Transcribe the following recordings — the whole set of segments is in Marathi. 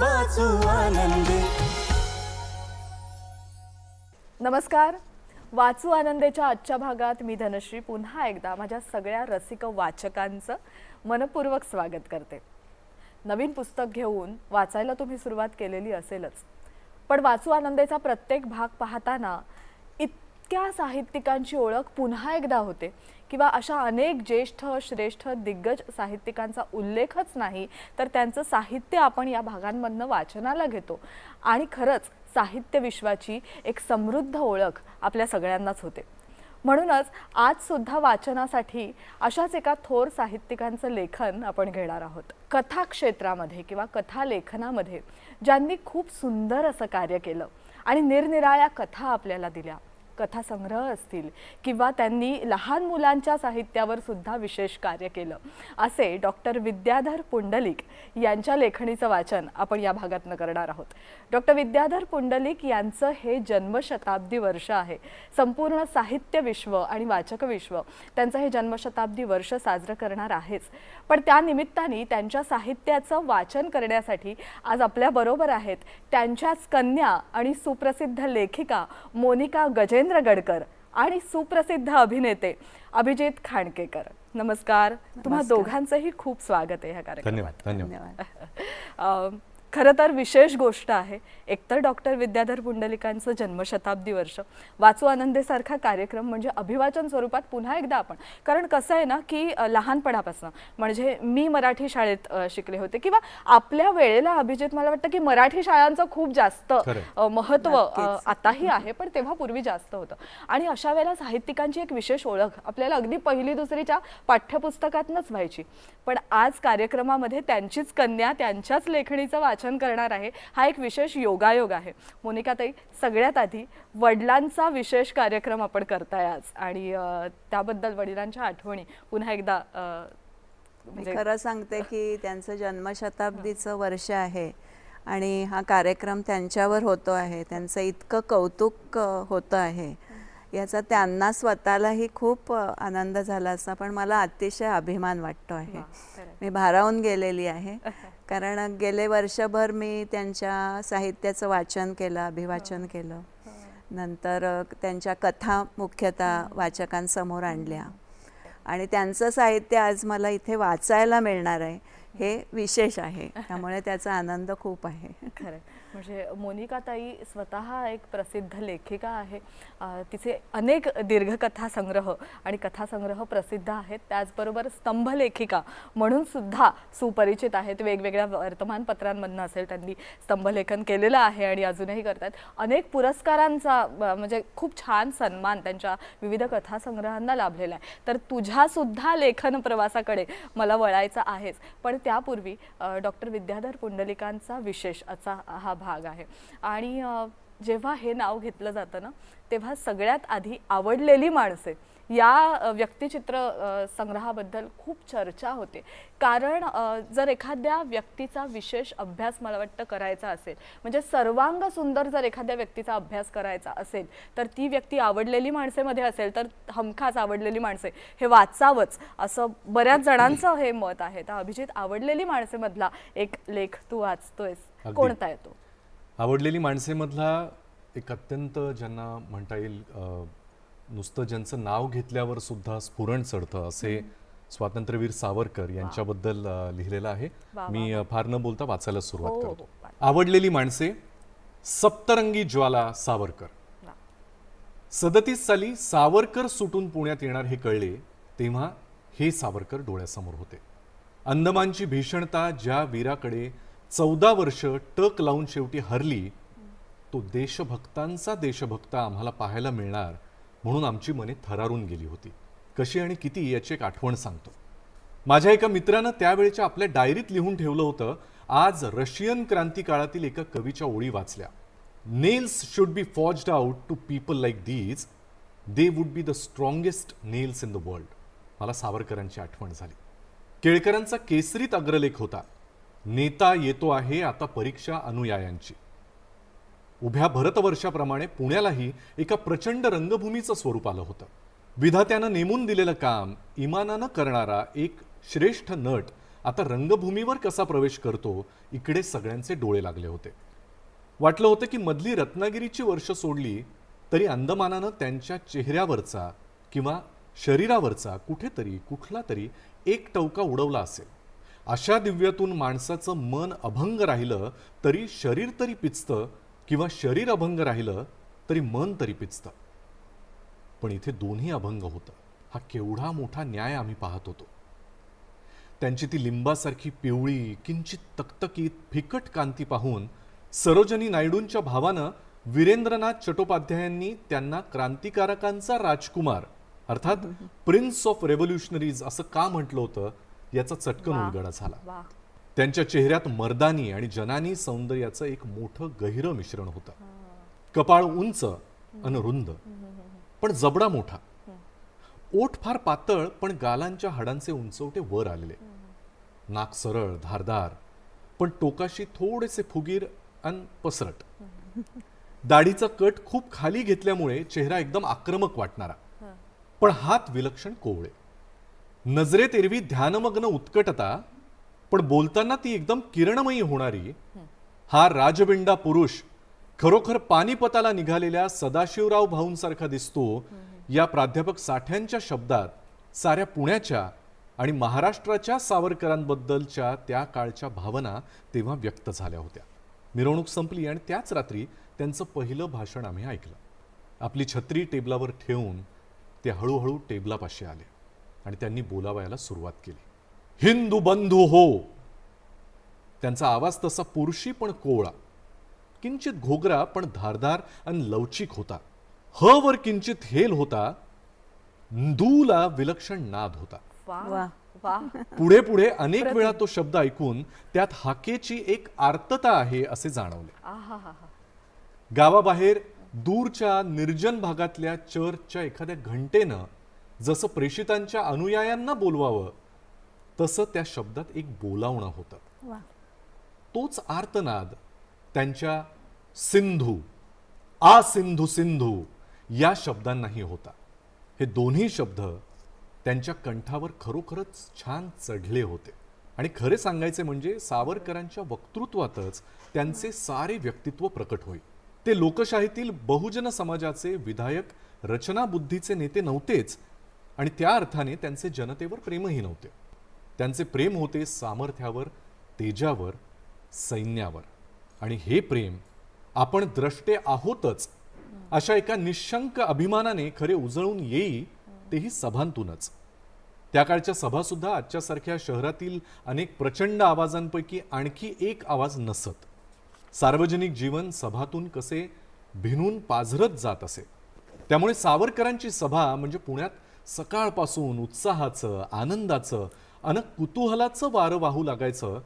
वाचू आनंदी. नमस्कार. वाचू आनंदेच्या आजच्या भागात मी धनश्री पुन्हा एकदा माझ्या सगळ्या रसिक वाचकांचं मनपूर्वक स्वागत करते. नवीन पुस्तक घेऊन वाचायला तुम्ही सुरुवात केलेली असेलच. पण वाचू आनंदेचा प्रत्येक भाग पाहताना इतक्या साहित्यिकांची ओळख पुन्हा एकदा होते. किंवा अशा अनेक ज्येष्ठ श्रेष्ठ दिग्गज साहित्यिकांचा उल्लेखच नाही तर त्यांचं साहित्य आपण या भागांमधनं वाचनाला घेतो. आणि खरंच साहित्य विश्वाची एक समृद्ध ओळख आपल्या सगळ्यांनाच होते. म्हणूनच आजसुद्धा वाचनासाठी अशाच एका थोर साहित्यिकांचं लेखन आपण घेणार आहोत. कथा क्षेत्रामध्ये किंवा कथा लेखनामध्ये ज्यांनी खूप सुंदर असं कार्य केलं आणि निरनिराळ्या कथा आपल्याला दिल्या. कथासंग्रह असतील किंवा त्यांनी लहान मुलांच्या साहित्यावर सुद्धा विशेष कार्य केलं. असे डॉक्टर विद्याधर पुंडलिक यांच्या लेखणीचं वाचन आपण या भागातनं करणार आहोत. डॉक्टर विद्याधर पुंडलिक यांचं हे जन्मशताब्दी वर्ष आहे. संपूर्ण साहित्य विश्व आणि वाचक विश्व त्यांचं हे जन्मशताब्दी वर्ष साजरं करणार आहेच. पण त्या निमित्ताने त्यांच्या साहित्याचं वाचन करण्यासाठी आज आपल्याबरोबर आहेत त्यांच्याच कन्या आणि सुप्रसिद्ध लेखिका मोनिका गजेंद्र गडकर आणि सुप्रसिद्ध अभिनेते अभिजित खांडकेकर. नमस्कार. तुम्हा दोघांचंही खूप स्वागत आहे ह्या कार्यक्रमात. धन्यवाद धन्यवाद. अं, खरं तर विशेष गोष्ट आहे. एकतर डॉक्टर विद्याधर पुंडलिकांचं जन्मशताब्दी वर्ष. वाचू आनंदेसारखा कार्यक्रम म्हणजे अभिवाचन स्वरूपात पुन्हा एकदा आपण. कारण कसं आहे ना की लहानपणापासून म्हणजे मी मराठी शाळेत शिकले होते किंवा आपल्या वेळेला अभिजित मला वाटतं की मराठी शाळांचं खूप जास्त महत्त्व आताही आहे पण तेव्हा पूर्वी जास्त होतं. आणि अशा वेळेला साहित्यिकांची एक विशेष ओळख आपल्याला अगदी पहिली दुसरीच्या पाठ्यपुस्तकातनंच व्हायची. पण आज कार्यक्रमामध्ये त्यांचीच कन्या त्यांच्याच लेखणीचं वाचन करणार आहे. हा एक विशेष योगायोग आहे. मोनिकाताई सगळ्यात आधी वडिलांचा विशेष कार्यक्रम आपण करताय आज आणि त्याबद्दल वडिलांच्या आठवणी पुन्हा एकदा म्हणजे खरं सांगते की त्यांचं जन्मशताब्दीचं वर्ष आहे आणि हा कार्यक्रम त्यांच्यावर होतो आहे. त्यांचं इतकं कौतुक होतं आहे. याचा त्यांना स्वतःलाही खूप आनंद झाला असता पण मला अतिशय अभिमान वाटतो आहे. मी भारावून गेलेली आहे. कारण गेले वर्षभर मी त्यांच्या साहित्याचं वाचन केलं अभिवाचन केलं. नंतर अ, त्यांच्या कथा मुख्यतः वाचकांसमोर आणल्या. आणि त्यांचं साहित्य आज मला इथे वाचायला मिळणार आहे हे विशेष आहे. त्यामुळे त्याचा आनंद खूप आहे. खरंय. म्हणजे मोनिकाताई स्वतः एक प्रसिद्ध लेखिका आहे. तिचे अनेक दीर्घकथा संग्रह आणि कथासंग्रह प्रसिद्ध आहेत. त्याचबरोबर स्तंभलेखिका म्हणून सुद्धा सुपरिचित आहेत. वेगवेगळ्या वर्तमानपत्रांमधनं असेल त्यांनी स्तंभलेखन केलेलं आहे आणि अजूनही करतात. अनेक पुरस्कारांचा म्हणजे खूप छान सन्मान त्यांच्या विविध कथासंग्रहांना लाभलेला आहे. तर तुझ्यासुद्धा लेखन प्रवासाकडे मला वळायचं आहेच. पण त्यापूर्वी डॉक्टर विद्याधर पुंडलिकांचा विशेष असा हा भाग आहे. आणि जेव्हा हे नाव घेतलं जातं ना तेव्हा सगळ्यात आधी आवडलेली माणसे या व्यक्तिचित्र संग्रहाबद्दल खूप चर्चा होते. कारण जर एखाद्या व्यक्तीचा विशेष अभ्यास मला वाटतं करायचा असेल म्हणजे सर्वांग सुंदर जर एखाद्या व्यक्तीचा अभ्यास करायचा असेल तर ती व्यक्ती आवडलेली माणसेमध्ये असेल तर हमखास आवडलेली माणसे हे वाचावंच असं बऱ्याच जणांचं हे मत आहे. तर अभिजित आवडलेली माणसेमधला एक लेख तू वाचतोयस. कोणता आहे तो? आवडलेली माणसेमधला एक अत्यंत ज्यांना म्हणता येईल नुसतं ज्यांचं नाव घेतल्यावर सुद्धा स्फुरण चढतं असे स्वातंत्र्यवीर सावरकर यांच्याबद्दल लिहिलेलं आहे. मी फार न बोलता वाचायला हो, सुरुवात हो, करतो. वा. आवडलेली माणसे सप्तरंगी ज्वाला सावरकर. सदतीस साली सावरकर सुटून पुण्यात येणार हे कळले तेव्हा हे सावरकर डोळ्यासमोर होते. अंदमानची भीषणता ज्या वीराकडे चौदा वर्ष टक लावून शेवटी हरली. तो देशभक्तांचा देशभक्त आम्हाला पाहायला मिळणार म्हणून आमची मने थरारून गेली होती. कशी आणि किती याची एक आठवण सांगतो. माझ्या एका मित्रानं त्यावेळेच्या आपल्या डायरीत लिहून ठेवलं होतं आज रशियन क्रांती काळातील एका कवीच्या ओळी वाचल्या. Nails should be forged out to people like these. They would be the strongest nails in the world. मला सावरकरांची आठवण झाली. केळकरांचा केसरीत अग्रलेख होता. नेता येतो आहे आता परीक्षा अनुयायांची. उभ्या भरतवर्षाप्रमाणे पुण्यालाही एका प्रचंड रंगभूमीचं स्वरूप आलं होतं. विधात्यानं नेमून दिलेलं काम इमानानं करणारा एक श्रेष्ठ नट आता रंगभूमीवर कसा प्रवेश करतो इकडे सगळ्यांचे डोळे लागले होते. वाटलं होतं की मधली रत्नागिरीची वर्ष सोडली तरी अंदमानानं त्यांच्या चेहऱ्यावरचा किंवा शरीरावरचा कुठेतरी कुठला तरी एक टवका उडवला असेल. अशा दिव्यातून माणसाचं मन अभंग राहिलं तरी शरीर तरी पिचतं किंवा शरीर अभंग राहिलं तरी मन तरी पिचतं. पण इथे दोन्ही अभंग होतं. हा केवढा मोठा न्याय आम्ही पाहत होतो. त्यांची ती लिंबासारखी पिवळी किंचित तकतकीत फिकट कांती पाहून सरोजनी नायडूंच्या भावानं वीरेंद्रनाथ चट्टोपाध्यायांनी त्यांना क्रांतिकारकांचा राजकुमार अर्थात प्रिन्स ऑफ रेव्होल्युशनरीज असं का म्हटलं होतं याचा चटकन. उलगडा झाला. त्यांच्या चेहऱ्यात मर्दानी आणि जनानी सौंदर्याचं एक मोठं गहिरं मिश्रण होतं. कपाळ उंच अन रुंद. पण जबडा मोठा. ओठ फार पातळ पण गालांच्या हाडांचे उंचवटे वर आलेले. नाक सरळ धारदार पण टोकाशी थोडेसे फुगीर अन पसरट. दाढीचा कट खूप खाली घेतल्यामुळे चेहरा एकदम आक्रमक वाटणारा. पण हात विलक्षण कोवळे. नजरेत एरवी ध्यानमग्न उत्कटता पण बोलताना ती एकदम किरणमयी होणारी हा. राजबिंडा पुरुष खरोखर पानिपताला निघालेल्या सदाशिवराव भाऊंसारखा दिसतो या प्राध्यापक साठ्यांच्या शब्दात साऱ्या पुण्याच्या आणि महाराष्ट्राच्या सावरकरांबद्दलच्या त्या काळच्या भावना तेव्हा व्यक्त झाल्या होत्या. मिरवणूक संपली आणि त्याच रात्री त्यांचं पहिलं भाषण आम्ही ऐकलं. आपली छत्री टेबलावर ठेवून ते हळूहळू टेबलापाशी आले. आणि त्यांनी बोलावयाला सुरुवात केली. हिंदू बंधू हो. त्यांचा आवाज तसा पुरुषी पण कोवळा. किंचित घोगरा पण धारदार आणि लवचिक होता. ह वर किंचित हेल होता. दूला विलक्षण नाद होता. पुढे पुढे अनेक वेळा तो शब्द ऐकून त्यात हाकेची एक आर्तता आहे असे जाणवले. गावाबाहेर दूरच्या निर्जन भागातल्या चर्चच्या एखाद्या घंटेनं जसं प्रेषितांच्या अनुयायांना बोलवावं तसं त्या शब्दात एक बोलावणं होतं. तोच आर्तनाद त्यांच्या सिंधू आ सिंधू सिंधू या शब्दांनाही होता. हे दोन्ही शब्द त्यांच्या कंठावर खरोखरच छान चढले होते. आणि खरे सांगायचे म्हणजे सावरकरांच्या वक्तृत्वातच त्यांचे सारे व्यक्तित्व प्रकट होई ते लोकशाहीतील बहुजन समाजाचे विधायक रचनाबुद्धीचे नेते नव्हतेच आणि त्या अर्थाने त्यांचे जनतेवर प्रेमही नव्हते. त्यांचे प्रेम होते सामर्थ्यावर तेजावर सैन्यावर. आणि हे प्रेम आपण द्रष्टे आहोतच अशा एका निशंक अभिमानाने खरे उजळून येई तेही सभांतूनच. त्या काळच्या सभा सुद्धा शहरातील अनेक प्रचंड आवाजांपैकी आणखी एक आवाज नसत. सार्वजनिक जीवन सभातून कसे भिनून पाझरत जात असे. त्यामुळे सावरकरांची सभा म्हणजे पुण्यात सकाळपासून उत्साहाचं आनंदाचं अन कुतूहलाचं वारं वाहू लागायचं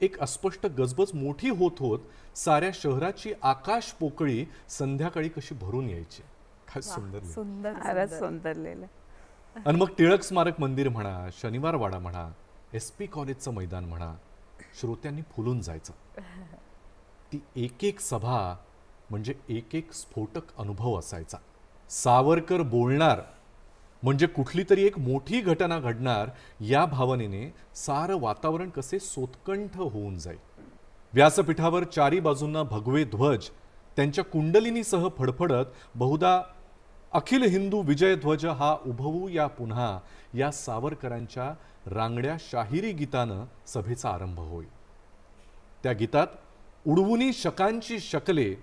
एक अस्पष्ट गजबज मोठी होत होत साऱ्या शहराची आकाश पोकळी संध्याकाळी कशी भरून यायची काय सुंदर. सुंदर सुंदर. लिहिलं आणि मग टिळक स्मारक मंदिर म्हणा शनिवार वाडा म्हणा एस पी कॉलेजचं मैदान म्हणा श्रोत्यांनी फुलून जायचं ती एक एक सभा म्हणजे एक एक स्फोटक अनुभव असायचा सावरकर बोलणार म्हणजे कुठली तरी एक मोठी घटना घडणार या भावनेने सारं वातावरण कसे सोत्कंठ होऊन जाईल. व्यासपीठावर चारी बाजूंना भगवे ध्वज त्यांच्या कुंडलिनीसह फडफडत बहुधा अखिल हिंदू विजय ध्वज हा उभवू या पुन्हा या सावरकरांच्या रांगड्या शाहिरी गीतानं सभेचा आरंभ होईल. त्या गीतात उडवुनी शकांची शकले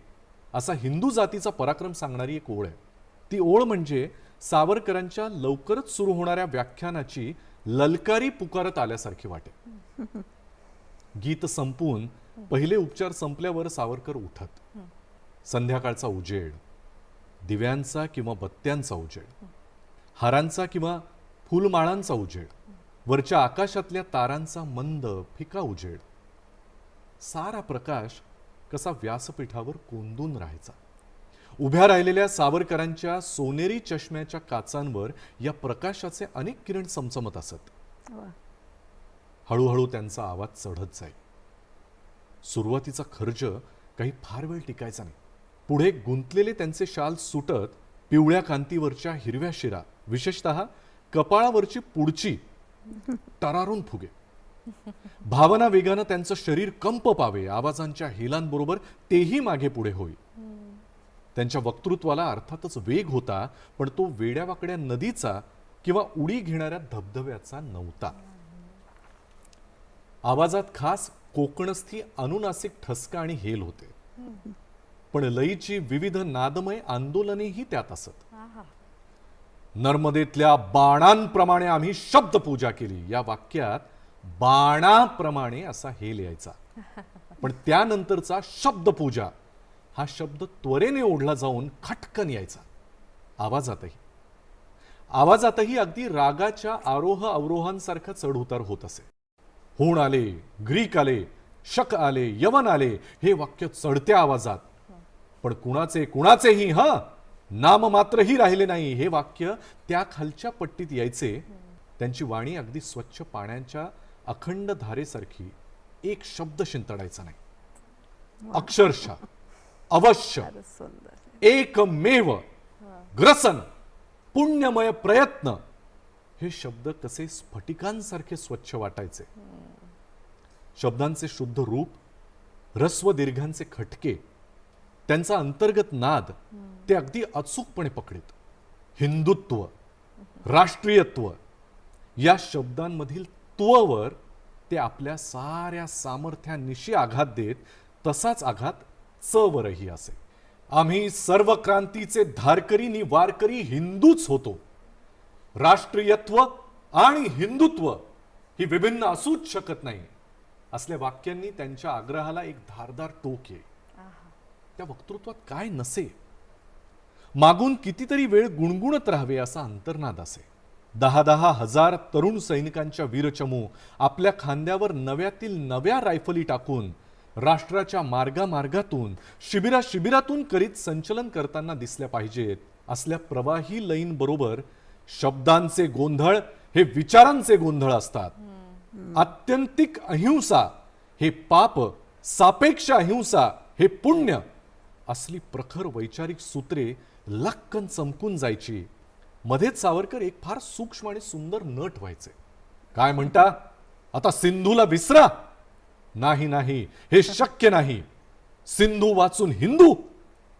असा हिंदू जातीचा पराक्रम सांगणारी एक ओळ आहे. ती ओळ म्हणजे सावरकरांच्या लवकरच सुरू होणाऱ्या व्याख्यानाची ललकारी पुकारत आल्यासारखी वाटे. गीत संपून पहिले उपचार संपल्यावर सावरकर उठत. संध्याकाळचा उजेड दिव्यांचा किंवा बत्त्यांचा उजेड हारांचा किंवा फुलमाळांचा उजेड वरच्या आकाशातल्या तारांचा मंद फिका उजेड. सारा प्रकाश कसा व्यासपीठावर कोंदून राहायचा. उभ्या राहिलेल्या सावरकरांच्या सोनेरी चष्म्याच्या काचांवर या प्रकाशाचे अनेक किरण चमचमत असत. हळूहळू त्यांचा आवाज चढत जाईल सुरुवातीचा खर्च काही फार वेळ टिकायचा नाही. पुढे गुंतलेले त्यांचे शाल सुटत पिवळ्या कांतीवरच्या हिरव्या शिरा विशेषतः कपाळावरची पुढची टरारून फुगे. भावना वेगानं त्यांचं शरीर कंप पावे आवाजांच्या हेलांबरोबर तेही मागे पुढे होईल त्यांच्या वक्तृत्वाला अर्थातच वेग होता पण तो वेड्यावाकड्या नदीचा किंवा उडी घेणाऱ्या धबधब्याचा नव्हता. आवाजात खास कोकणस्थी अनुनासिक ठसका आणि हेल होते. पण लयीची विविध नादमय आंदोलनेही त्यात असत. नर्मदेतल्या बाणांप्रमाणे आम्ही शब्दपूजा केली. या वाक्यात बाणाप्रमाणे असा हेल यायचा. पण त्यानंतरचा शब्दपूजा हा शब्द त्वरेने ओढला जाऊन खटकन यायचा. आवाजातही. आवाजातही अगदी रागाच्या आरोह अवरोहांसारखा चढउतार होत असे. होण आले ग्रीक आले शक आले यवन आले हे वाक्य चढत्या आवाजात. पण कुणाचे कुणाचेही ह? नाम मात्रही राहिले नाही हे वाक्य त्या खालच्या पट्टीत यायचे. त्यांची वाणी अगदी स्वच्छ पाण्याच्या अखंड धारेसारखी एक शब्द शिंतडायचा नाही. अक्षरशः. अवश्य. एकमेव ग्रसन पुण्यमय प्रयत्न. हे शब्द कसे स्फटिकांसारखे स्वच्छ वाटायचे. शब्दांचे शुद्ध रूप रस्व दीर्घांचे खटके त्यांचा अंतर्गत नाद ते अगदी अचूकपणे पकडीत. हिंदुत्व राष्ट्रीयत्व या शब्दांमधील त्ववर ते आपल्या साऱ्या सामर्थ्यानिशी आघात देत तसाच आघात चवरही असे. आम्ही सर्व क्रांतीचे धारकरी नि वारकरी हिंदूच होतो. राष्ट्रीयत्व आणि हिंदुत्व ही विभिन्न असूच शकत नाही. असल्या वाक्यांनी त्यांच्या आग्रहाला एक धारदार टोक येईल त्या वक्तृत्वात काय नसे? मागून कितीतरी वेळ गुणगुणत राहावे असा अंतर्नाद असे. दहा दहा हजार तरुण सैनिकांच्या वीरचमू आपल्या खांद्यावर नव्यातील नव्या रायफली टाकून राष्ट्राच्या मार्गामार्गातून शिबिरा शिबिरातून करीत संचलन करताना दिसल्या पाहिजेत. असल्या प्रवाही लईन बरोबर शब्दांचे गोंधळ हे विचारांचे गोंधळ असतात. आत्यंतिक अहिंसा हे पाप सापेक्ष अहिंसा हे पुण्य असली प्रखर वैचारिक सूत्रे लक्कन चमकून जायची. मध्येच सावरकर एक फार सूक्ष्म आणि सुंदर नट व्हायचे. काय म्हणता? आता सिंधूला विसरा. नाही नाही. हे शक्य नाही. सिंधू वाचून हिंदू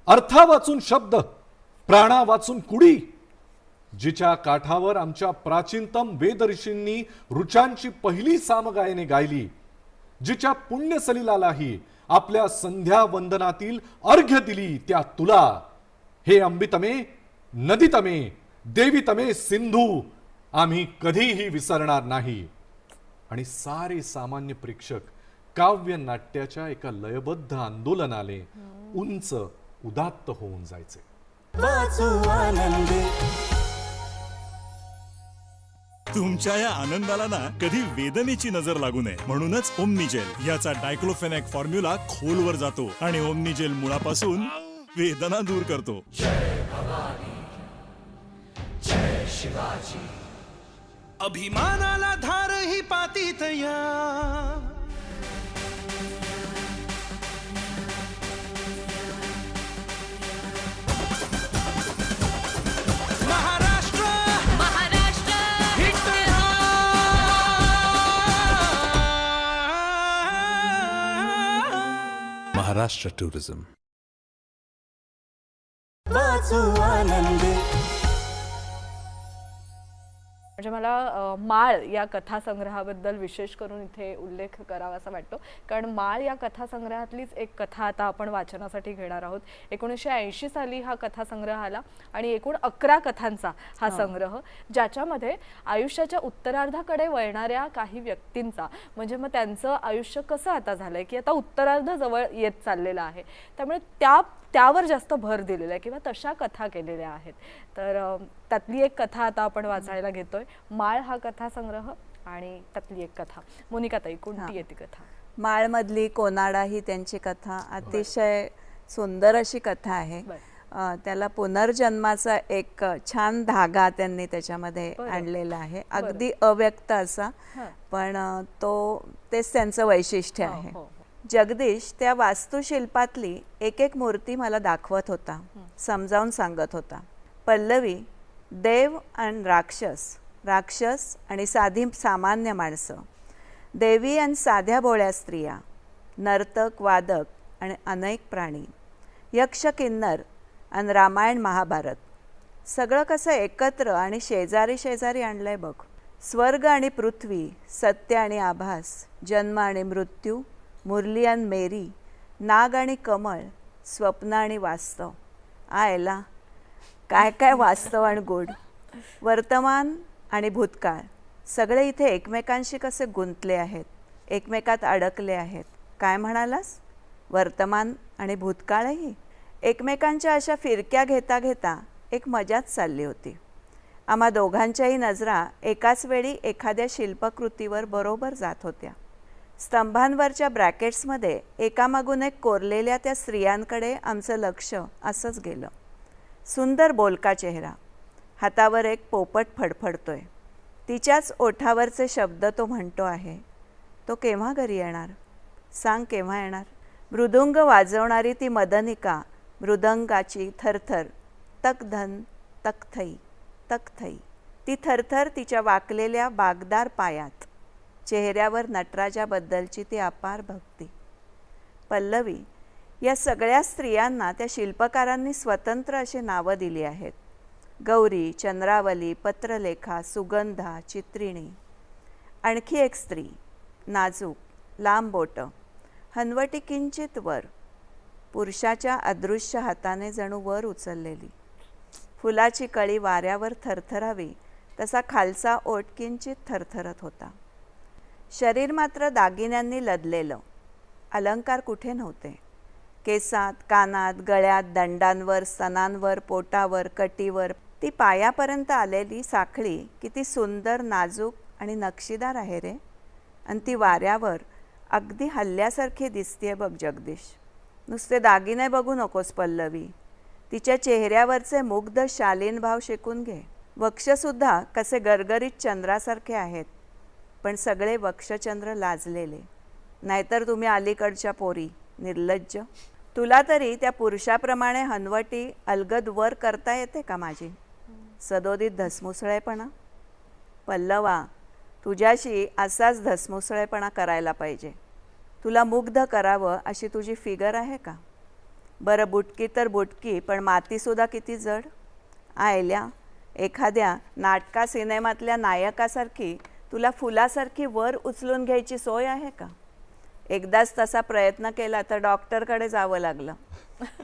अर्था वाचून शब्द प्राणा वाचून कुडी जिच्या काठावर आमच्या प्राचीनतम वेदऋषींनी ऋचांची पहिली सामगायने गायली जिच्या पुण्यसलीलालाही आपल्या संध्या वंदनातील अर्घ्य दिली त्या तुला. हे अंबितमे नदीतमे देवीतमे सिंधू आम्ही कधीही विसरणार नाही. आणि सारे सामान्य प्रेक्षक काव्य नाट्याच्या एका लयबद्ध आंदोलनाने उंच उदात्त होऊन जायचे. तुमच्या या आनंदाला ना कधी वेदनेची नजर लागू नये. म्हणूनच ओमनीजेल याचा डायक्लोफेनॅक फॉर्म्युला खोलवर जातो आणि ओमनीजेल मुळापासून वेदना दूर करतो. अभिमानाला धार ही पातीत या. महाराष्ट्र टुरिझम. वाचू आनंदी. म्हणजे मला माळ या कथासंग्रहाबद्दल विशेष करून इथे उल्लेख करावा असा वाटतो. कारण माळ या कथासंग्रहातलीच एक कथा आता आपण वाचनासाठी घेणार आहोत. एकोणीसशे ऐंशी साली हा कथासंग्रह आला आणि एकूण अकरा कथांचा हा. संग्रह ज्याच्यामध्ये आयुष्याच्या उत्तरार्धाकडे वळणाऱ्या काही व्यक्तींचा म्हणजे मग त्यांचं आयुष्य कसं आता झालंय? की आता उत्तरार्ध जवळ येत चाललेलं आहे. त्यामुळे त्या त्यावर जास्त भर दिलेला आहे किंवा तशा कथा केलेल्या आहेत. तर त्यातली एक कथा आता आपण वाचायला घेतोय. माळ हा कथा संग्रह आणि त्यातली एक कथा. मोनिकाताई कोणती आहे ती कथा? माळमधली कोनाडा ही त्यांची कथा. अतिशय सुंदर अशी कथा आहे. त्याला पुनर्जन्माचा एक छान धागा त्यांनी त्याच्यामध्ये. आणलेला आहे. अगदी अव्यक्त असा. पण तो तेच त्यांचं वैशिष्ट्य हो, आहे. हो. जगदीश त्या वास्तुशिल्पातली एक एक मूर्ती मला दाखवत होता समजावून सांगत होता. पल्लवी देव आणि राक्षस राक्षस आणि साधी सामान्य माणसं. देवी आणि साध्या भोळ्या स्त्रिया नर्तक वादक आणि अनेक प्राणी. यक्ष किन्नर आणि रामायण महाभारत. सगळं कसं एकत्र आणि शेजारी शेजारी आणलंय बघ. स्वर्ग आणि पृथ्वी सत्य आणि आभास जन्म आणि मृत्यू मुरली मेरी नाग आणि कमळ स्वप्न आणि वास्तव. आयला काय काय वास्तव आणि गोड? वर्तमान आणि भूतकाळ. सगळे इथे एकमेकांशी कसे गुंतले आहेत? एकमेकात अडकले आहेत. काय म्हणालास? वर्तमान आणि भूतकाळही? एकमेकांच्या अशा फिरक्या घेता घेता एक मजाच चालली होती. आम्हा दोघांच्याही नजरा एकाच वेळी एखाद्या शिल्पकृतीवर बरोबर जात होत्या. स्तंभांवरच्या ब्रॅकेट्समध्ये एकामागून एक कोरलेल्या त्या स्त्रियांकडे आमचं लक्ष असंच गेलं. सुंदर बोलका चेहरा. हातावर एक पोपट फडफडतोय. तिच्याच ओठावरचे शब्द तो म्हणतो आहे. तो केव्हा घरी येणार? सांग केव्हा येणार? मृदुंग वाजवणारी ती मदनिका मृदंगाची थरथर तकधन तकथई तकथई. ती थरथर तिच्या वाकलेल्या बागदार पायात. चेहऱ्यावर नटराजाबद्दलची ती अपार भक्ती. पल्लवी या सगळ्या स्त्रियांना त्या शिल्पकारांनी स्वतंत्र अशी नावं दिली आहेत. गौरी चंद्रावली पत्रलेखा सुगंधा चित्रिणी. आणखी एक स्त्री नाजूक लांबोट हनवटी किंचित वर पुरुषाच्या अदृश्य हाताने जणू वर उचललेली. फुलाची कळी वाऱ्यावर थरथरावी तसा खालचा ओट किंचित थरथरत होता. शरीर मात्र दागिन्यांनी लदलेलं. अलंकार कुठे नव्हते. केसात कानात गळ्यात दंडांवर स्तनांवर पोटावर कटीवर ती पायापर्यंत आलेली साखळी किती सुंदर नाजूक आणि नक्षीदार आहे रे. आणि ती वाऱ्यावर अगदी हल्ल्यासारखी दिसतेय बघ जगदीश. नुसते दागिने बघू नकोस पल्लवी. तिच्या चेहऱ्यावरचे मुग्ध शालीन भाव शिकून घे. वक्षसुद्धा कसे गरगरीत चंद्रासारखे आहेत. पण सगळे वक्षचंद्र लाजलेले. नाहीतर तुम्ही अलीकडच्या पोरी निर्लज्ज. तुला तरी त्या पुरुषाप्रमाणे हनवटी अलगद वर करता येते का माझी? सदोदित धसमुसळेपणा. पल्लवा तुझ्याशी असाच धसमुसळेपणा करायला पाहिजे. तुला मुग्ध करावं अशी तुझी फिगर आहे का? बरं बुटकी तर बुटकी पण मातीसुद्धा किती जड. आयल्या एखाद्या नाटका सिनेमातल्या नायकासारखी तुला फुलासारखी वर उचलून घ्यायची सोय आहे का? एकदाच तसा प्रयत्न केला तर डॉक्टरकडे जावं लागलं.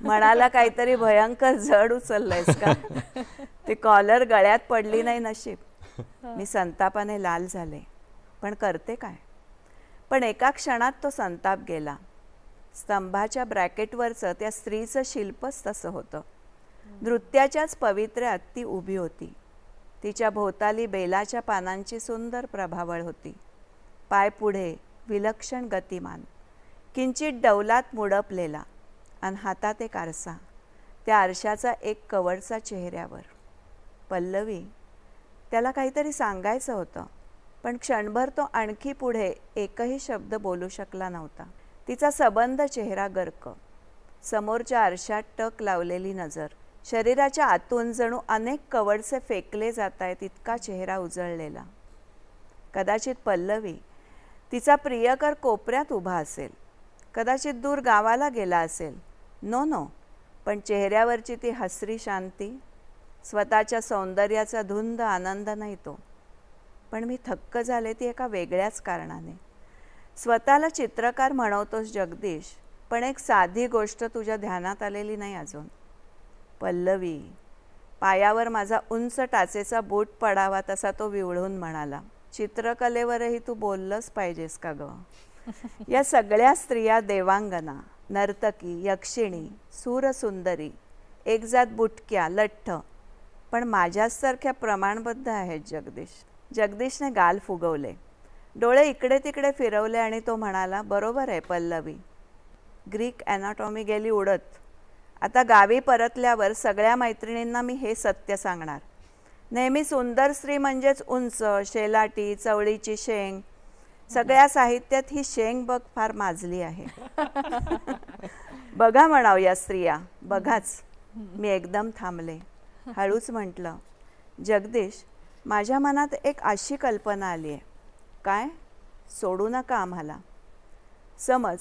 म्हणाला काहीतरी भयंकर जड उचललंयस का? ती कॉलर गळ्यात पडली नाही नशीब. मी संतापाने लाल झाले. पण करते काय? पण एका क्षणात तो संताप गेला. स्तंभाच्या ब्रॅकेटवरचं त्या स्त्रीचं शिल्पच तसं होतं. नृत्याच्याच पवित्र्यात ती उभी होती. तिच्या भोवताली बेलाच्या पानांची सुंदर प्रभावळ होती. पाय पुढे विलक्षण गतिमान. किंचित डौलात मुडपलेला आणि हातात एक आरसा. त्या आरशाचा एक कवडचा चेहऱ्यावर. पल्लवी त्याला काहीतरी सांगायचं होतं पण क्षणभर तो आणखी पुढे एकही शब्द बोलू शकला नव्हता. तिचा सबंध चेहरा गर्क. समोरच्या आरशात टक लावलेली नजर. शरीराच्या आतून जणू अनेक कवडचे फेकले जात आहेत इतका चेहरा उजळलेला. कदाचित पल्लवी तिचा प्रियकर कोपऱ्यात उभा असेल. कदाचित दूर गावाला गेला असेल. नो नो पण चेहऱ्यावरची ती हसरी शांती स्वतःच्या सौंदर्याचा धुंद आनंद नाही तो. पण मी थक्क झाले ती एका वेगळ्याच कारणाने. स्वतःला चित्रकार म्हणवतोस जगदीश पण एक साधी गोष्ट तुझ्या ध्यानात आलेली नाही अजून. पल्लवी. पायावर माझा उंच टाचेचा बूट पडावा तसा तो विवळून म्हणाला. चित्रकलेवरही तू बोललंच पाहिजेस का ग? या सगळ्या स्त्रिया देवांगना नर्तकी यक्षिणी सूरसुंदरी एकजात बुटक्या लठ्ठ पण माझ्यासारख्या प्रमाणबद्ध आहेत जगदीश. जगदीशने गाल फुगवले. डोळे इकडे तिकडे फिरवले आणि तो म्हणाला बरोबर आहे पल्लवी. ग्रीक ॲनाटॉमी गेली उडत. आता गावी परतल्यावर सगळ्या मैत्रिणींना मी हे सत्य सांगणार. नेहमी सुंदर स्त्री म्हणजेच उंच शेलाटी चवळीची शेंग. सगळ्या साहित्यात ही शेंग बघ फार माजली आहे. बघा म्हणाव या स्त्रिया बघाच. मी एकदम थांबले. हळूच म्हटलं जगदीश माझ्या मनात एक अशी कल्पना आली आहे. काय? सोडू नका आम्हाला. समज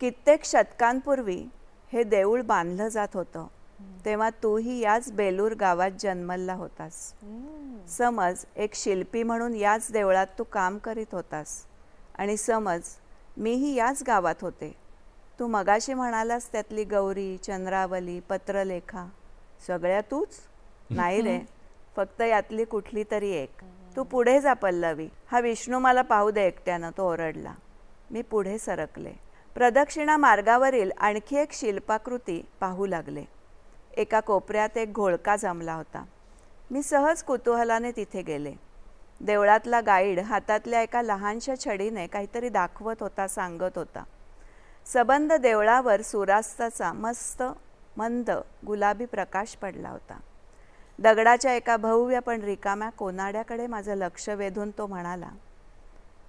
कित्येक शतकांपूर्वी हे देऊळ बांधलं जात होतं. तेव्हा तूही याच बेलूर गावात जन्मला होतास. समज एक शिल्पी म्हणून याच देवळात तू काम करीत होतास. आणि समज मीही याच गावात होते. तू मगाशी म्हणालास त्यातली गौरी चंद्रावली पत्रलेखा सगळ्या तूच? नाही रे फक्त यातली कुठली तरी एक. तू पुढे जा पल्लवी. हा विष्णू मला पाहू दे एकट्यानं तो ओरडला. मी पुढे सरकले. प्रदक्षिणा मार्गावरील आणखी एक शिल्पाकृती पाहू लागले. एका कोपऱ्यात एक घोळका जमला होता. मी सहज कुतूहलाने तिथे गेले. देवळातला गाईड हातातल्या एका लहानशा छडीने काहीतरी दाखवत होता सांगत होता. सबंध देवळावर सूर्यास्ताचा मस्त मंद गुलाबी प्रकाश पडला होता. दगडाच्या एका भव्य पण रिकाम्या कोनाड्याकडे माझं लक्ष वेधून तो म्हणाला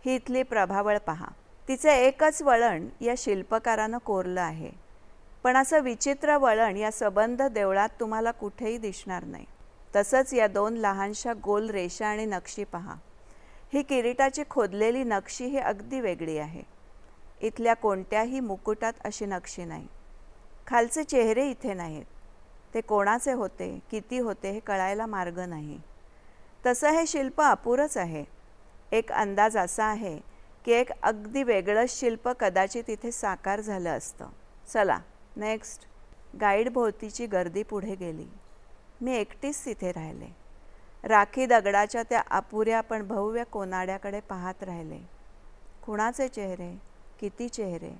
ही इथली प्रभावळ पहा. तिचं एकच वळण या शिल्पकारानं कोरलं आहे. पण असं विचित्र वळण या सबंध देवळात तुम्हाला कुठेही दिसणार नाही. तसंच या दोन लहानशा गोल रेषा आणि नक्षी पहा. ही किरीटाची खोदलेली नक्षी ही अगदी वेगळी आहे. इथल्या कोणत्याही मुकुटात अशी नक्षी नाही. खालचे चेहरे इथे नाहीत. ते कोणाचे होते किती होते हे कळायला मार्ग नाही. तसं हे शिल्प अपुरंच आहे. एक अंदाज असा आहे की एक अगदी वेगळंच शिल्प कदाचित इथे साकार झालं असतं. चला नेक्स्ट गाईड भोवतीची गर्दी पुढे गेली. मी एकटीच तिथे राहिले. राखी दगडाच्या त्या अपुऱ्या पण भव्य कोनाड्याकडे पाहत राहिले. कुणाचे चेहरे? किती चेहरे?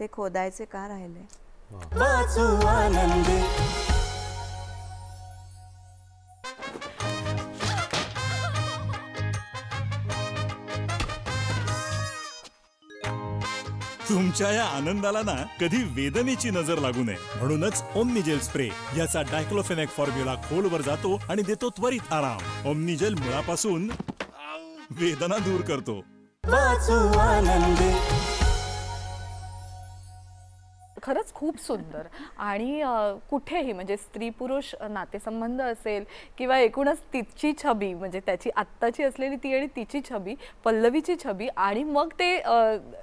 ते खोदायचे का राहिले? तुमच्या या आनंदाला ना कधी वेदनेची नजर लागू नये. म्हणूनच ओमनिजेल स्प्रे याचा डायक्लोफेनेक फॉर्म्युला खोलवर जातो आणि देतो त्वरित आराम. ओमनिजेल मुळापासून वेदना दूर करतो. आनंदी. खरंच खूप सुंदर. आणि कुठेही म्हणजे स्त्री पुरुष नातेसंबंध असेल किंवा एकूणच तिची छबी म्हणजे त्याची आत्ताची असलेली ती आणि तिची छबी पल्लवीची छबी आणि मग ते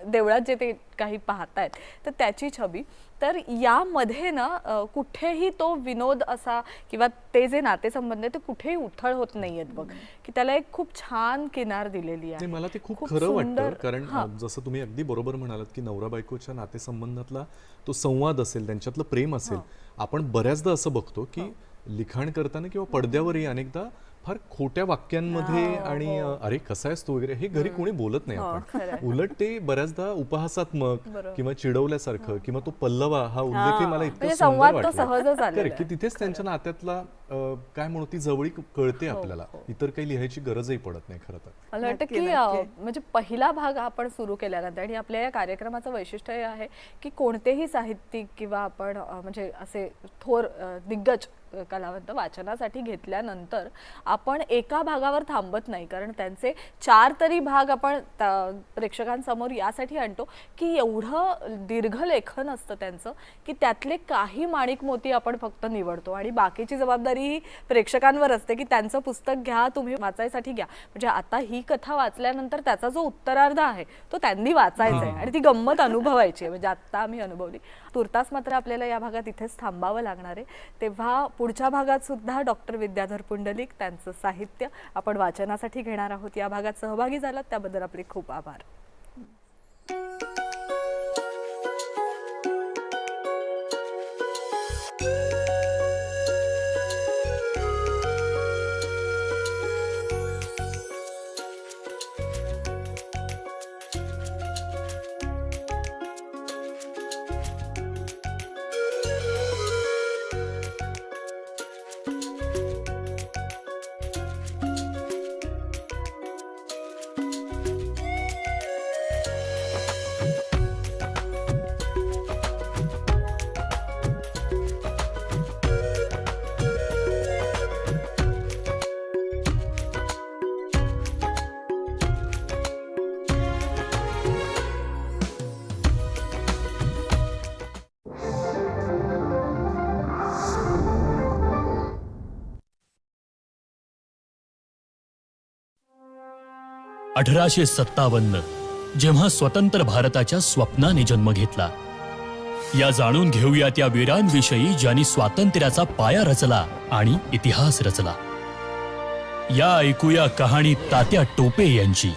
देवळात जे ते काही पाहतायत तर त्याची छबी. तर यामध्ये ना कुठेही तो विनोद असा किंवा ते जे नातेसंबंध आहे ते कुठेही उथळ होत नाहीयेत बघ. की त्याला एक खूप छान किनार दिलेली आहे. नाही मला ते खूप खरं वाटतं. कारण जसं तुम्ही अगदी बरोबर म्हणालात की नवरा बायकोच्या नातेसंबंधातला तो संवाद असेल त्यांच्यातलं प्रेम असेल आपण बऱ्याचदा असं बघतो की लिखाण करताना किंवा पडद्यावरही अनेकदा फार खोट्या वाक्यांमध्ये आणि अ, अरे कसा आहेस तू वगैरे हे घरी कोणी बोलत नाही आपण. उलट ते बऱ्याचदा उपहासात्मक किंवा चिडवल्यासारखं किंवा तो पल्लवा हा उल्लेख मला इतकं म्हणजे सुंदर संवाद तो वाटला. की तिथेच त्यांच्या नात्यातला काय म्हणू ती जवळीक कळते आपल्याला. इतर काही लिहायची गरजही पडत नाही खरं तर. मला वाटतं की. म्हणजे पहिला भाग आपण सुरू केल्यानंतर आणि आपल्या या कार्यक्रमाचं वैशिष्ट्य हे आहे की कोणतेही साहित्यिक किंवा आपण म्हणजे असे थोर दिग्गज कलावंत वाचनासाठी घेतल्यानंतर आपण एका भागावर थांबत नाही. कारण त्यांचे चार तरी भाग आपण प्रेक्षकांसमोर यासाठी आणतो की एवढं दीर्घ लेखन असतं त्यांचं की त्यातले काही माणिक मोती आपण फक्त निवडतो. आणि बाकीची जबाबदारी ही प्रेक्षकांवर असते की त्यांचं पुस्तक घ्या तुम्ही वाचायसाठी घ्या. म्हणजे आता ही कथा वाचल्यानंतर त्याचा जो उत्तरार्ध आहे तो त्यांनी वाचायचा आहे. आणि ती गंमत अनुभवायची आहे. म्हणजे आता आम्ही अनुभवली. तुर्तास मात्र आपल्याला या भागात इथेच थांबावं लागणार आहे. तेव्हा पुढच्या भागात सुद्धा डॉक्टर विद्याधर पुंडलिक त्यांचं साहित्य आपण वाचनासाठी घेणार आहोत. या भागात सहभागी झालात त्याबद्दल आपले खूप आभार. अठराशे सत्तावन्न जेव्हा स्वतंत्र भारताच्या स्वप्नाने जन्म घेतला. या जाणून घेऊया त्या वीरांविषयी ज्यांनी स्वातंत्र्याचा पाया रचला आणि इतिहास रचला. या ऐकूया कहाणी तात्या टोपे यांची.